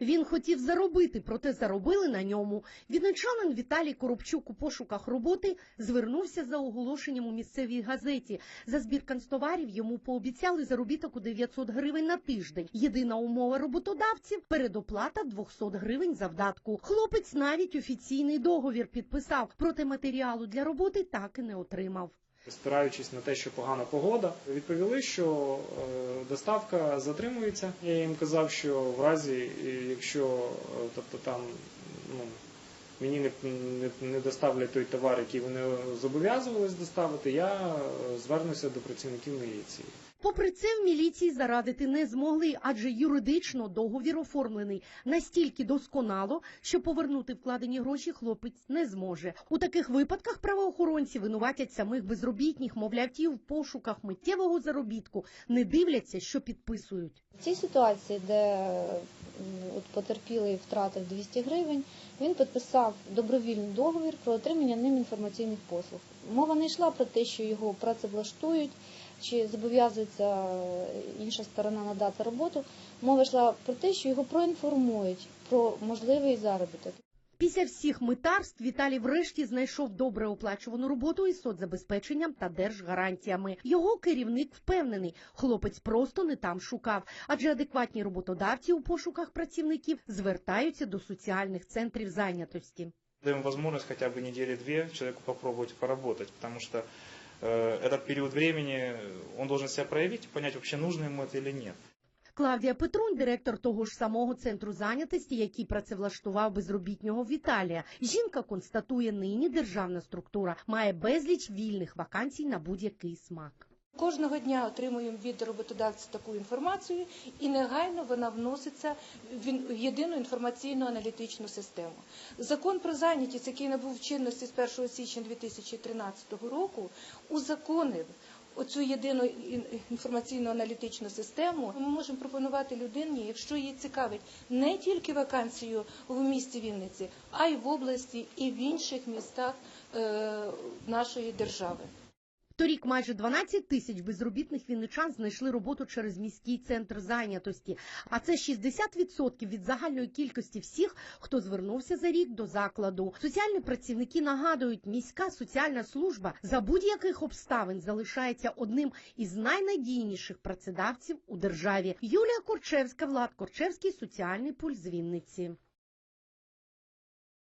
Він хотів заробити, проте заробили на ньому. Вінничанин Віталій Коробчук у пошуках роботи звернувся за оголошенням у місцевій газеті. За збір канцтоварів йому пообіцяли заробіток у 900 гривень на тиждень. Єдина умова роботодавців передоплата 200 гривень завдатку. Хлопець навіть офіційний договір підписав, проте матеріалу для роботи так і не отримав. Спираючись на те, що погана погода, відповіли, що е, доставка затримується. Я їм казав, що в разі, якщо е, тобто там ну, мені не, не, не доставлять той товар, який вони зобов'язувались доставити, я е, звернуся до працівників міліції. Попри це, в міліції зарадити не змогли, адже юридично договір оформлений настільки досконало, що повернути вкладені гроші хлопець не зможе. У таких випадках правоохоронці винуватять самих безробітних, мовляв, ті в пошуках миттєвого заробітку не дивляться, що підписують. В цій ситуації, де от потерпілий втратив 200 гривень, він підписав добровільний договір про отримання ним інформаційних послуг. Мова не йшла про те, що його працевлаштують чи зобов'язується інша сторона надати роботу. Мова йшла про те, що його проінформують про можливий заробіток. Після всіх митарств Віталій врешті знайшов добре оплачувану роботу із соцзабезпеченням та держгарантіями. Його керівник впевнений, хлопець просто не там шукав, адже адекватні роботодавці у пошуках працівників звертаються до соціальних центрів зайнятості даем возможность хотя бы недели-две человеку попробовать поработать, потому что э, этот период времени он должен себя проявить, понять, вообще нужно ему это или нет. Клавдія Петрунь, директор того ж самого центру зайнятості, який працевлаштував безробітнього Віталія. Жінка констатує, нині державна структура має безліч вільних вакансій на будь-який смак. Кожного дня отримуємо від роботодавця таку інформацію, і негайно вона вноситься в єдину інформаційну аналітичну систему. Закон про зайнятість, який набув чинності з 1 січня 2013 року, узаконив оцю єдину ін- інформаційну аналітичну систему. Ми можемо пропонувати людині, якщо її цікавить не тільки вакансію в місті Вінниці, а й в області і в інших містах е, нашої держави. Торік майже 12 тисяч безробітних вінничан знайшли роботу через міський центр зайнятості. А це 60% від загальної кількості всіх, хто звернувся за рік до закладу. Соціальні працівники нагадують, міська соціальна служба за будь-яких обставин залишається одним із найнадійніших працедавців у державі. Юлія Корчевська, Влад Корчевський, соціальний пульс Вінниці.